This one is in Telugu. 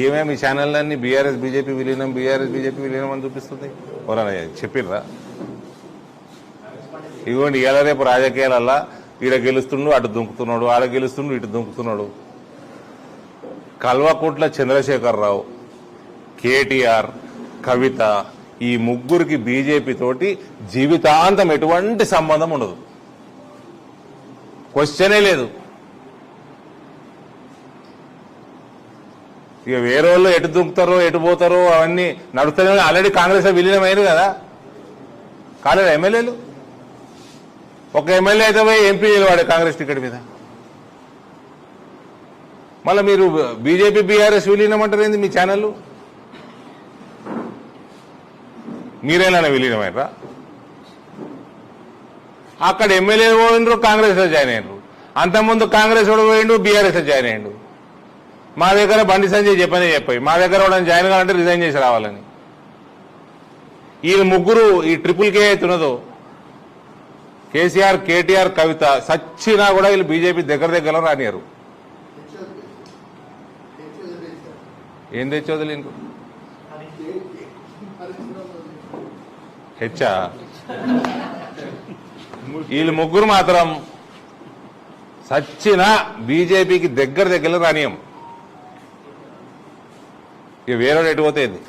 ఏమేమి ఛానళ్ళన్నీ బీఆర్ఎస్ బీజేపీ విలీనం బీఆర్ఎస్ బీజేపీ విలీనం అని చూపిస్తుంది? ఎవరన్నా చెప్పిర్రా? ఇదిగోండి ఇలా రేపు రాజకీయాలల్లా ఈడ గెలుస్తుండు అటు దుంకుతున్నాడు ఆడ గెలుస్తుండు ఇటు దుంకుతున్నాడు. కల్వకుంట్ల చంద్రశేఖరరావు కేటీఆర్ కవిత ఈ ముగ్గురికి బీజేపీ తోటి జీవితాంతం ఎటువంటి సంబంధం ఉండదు. క్వశ్చనే లేదు. ఇక వేరే వాళ్ళు ఎటు దుంకుతారో ఎటు పోతారో అవన్నీ నడుస్తారో ఆల్రెడీ కాంగ్రెస్ విలీనం అయ్యారు కదా. కాలేదు ఎమ్మెల్యేలు? ఒక ఎమ్మెల్యే అయితే పోయి ఎంపీ నిలవాడే కాంగ్రెస్ టికెట్ మీద. మళ్ళీ మీరు బీజేపీ బీఆర్ఎస్ విలీనం అంటారు ఏంది మీ ఛానల్ మీరేనా విలీనమైనరా అక్కడ ఎమ్మెల్యేలు పోయినరు కాంగ్రెస్లో జాయిన్ అయినరు. అంతకుముందు కాంగ్రెస్ కూడా పోయిండు బీఆర్ఎస్లో జాయిన్ అయ్యిండు మా దగ్గర బండి సంజయ్ చెప్పని చెప్పాయి. మా దగ్గర వాళ్ళని జాయిన్ కావాలంటే రిజైన్ చేసి రావాలని. ఈ ముగ్గురు ఈ ట్రిపుల్ కే అవుతున్నదో కేసీఆర్ కేటీఆర్ కవిత సచ్చినా కూడా వీళ్ళు బీజేపీ దగ్గర దగ్గర రానియరు. ఏం తెచ్చోదు ఇంకో? హెచ్చా? వీళ్ళు ముగ్గురు మాత్రం సచ్చిన బీజేపీకి దగ్గర దగ్గర రానియం. ఇక వేరే ఎటు పోతే ఏంది?